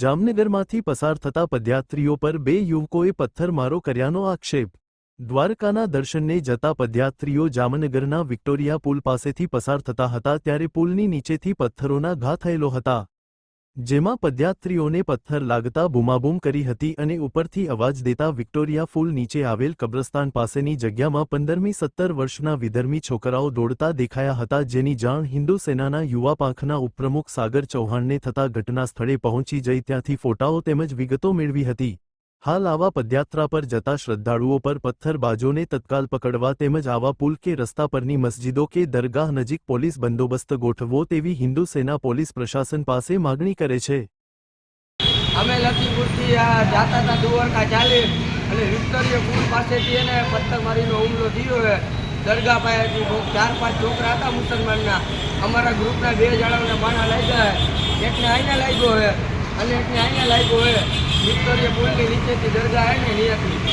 જામનગરમાંથી પસાર થતા પદયાત્રીઓ પર બે યુવકોએ પથ્થરમારો કર્યાનો આક્ષેપ. દ્વારકાના દર્શનને જતા પદયાત્રીઓ જામનગરના વિક્ટોરિયા પુલ પાસેથી પસાર થતા હતા ત્યારે પુલની નીચેથી પથ્થરોના ઘા થયેલો હતા. જેમાં પદયાત્રીઓને પથ્થર લાગતા બૂમાબૂમ કરી હતી અને ઉપરથી અવાજ દેતા વિક્ટોરિયા ફૂલ નીચે આવેલ કબ્રસ્તાન પાસેની જગ્યામાં પંદરમી સત્તર વર્ષના વિધર્મી છોકરાઓ દોડતા દેખાયા હતા જેની જાણ હિન્દુ સેનાના યુવા પાંખના ઉપપ્રમુખ સાગર ચૌહાણને થતા ઘટના સ્થળે પહોંચી જઈ ત્યાંથી ફોટાઓ તેમજ વિગતો મેળવી હતી. હાલ આવા પદયાત્રા પર જતા શ્રદ્ધાળુઓ પર પથ્થરબાજોને તત્કાલ પકડવા તેમજ આવા પુલ કે રસ્તા પરની મસ્જિદો કે દરગાહ નજીક પોલીસ બંદોબસ્ત ગોઠવવો તેવી હિન્દુ સેના પોલીસ પ્રશાસન પાસે માગણી કરે છે. અમે લખીપુરથી આ જાતા હતા દુવરકા ચાલી અને વિક્ટોરિયા પુલ પાસેથી એને પથ્થરમારીનો હુમલો થયો છે. દરગાહ પાસેથી ચાર, પાંચ છોકરા હતા મુસલમાનના. અમારા ગ્રુપના બે જણાઓને બાણા લાગ્યા એકને આઈને લાગ્યો છે. અને અહીંયા આઈને લાગ્યો હોય. વિક્ટોરિયા પુલની નીચેથી દરગાહ આવે ને ત્યાંથી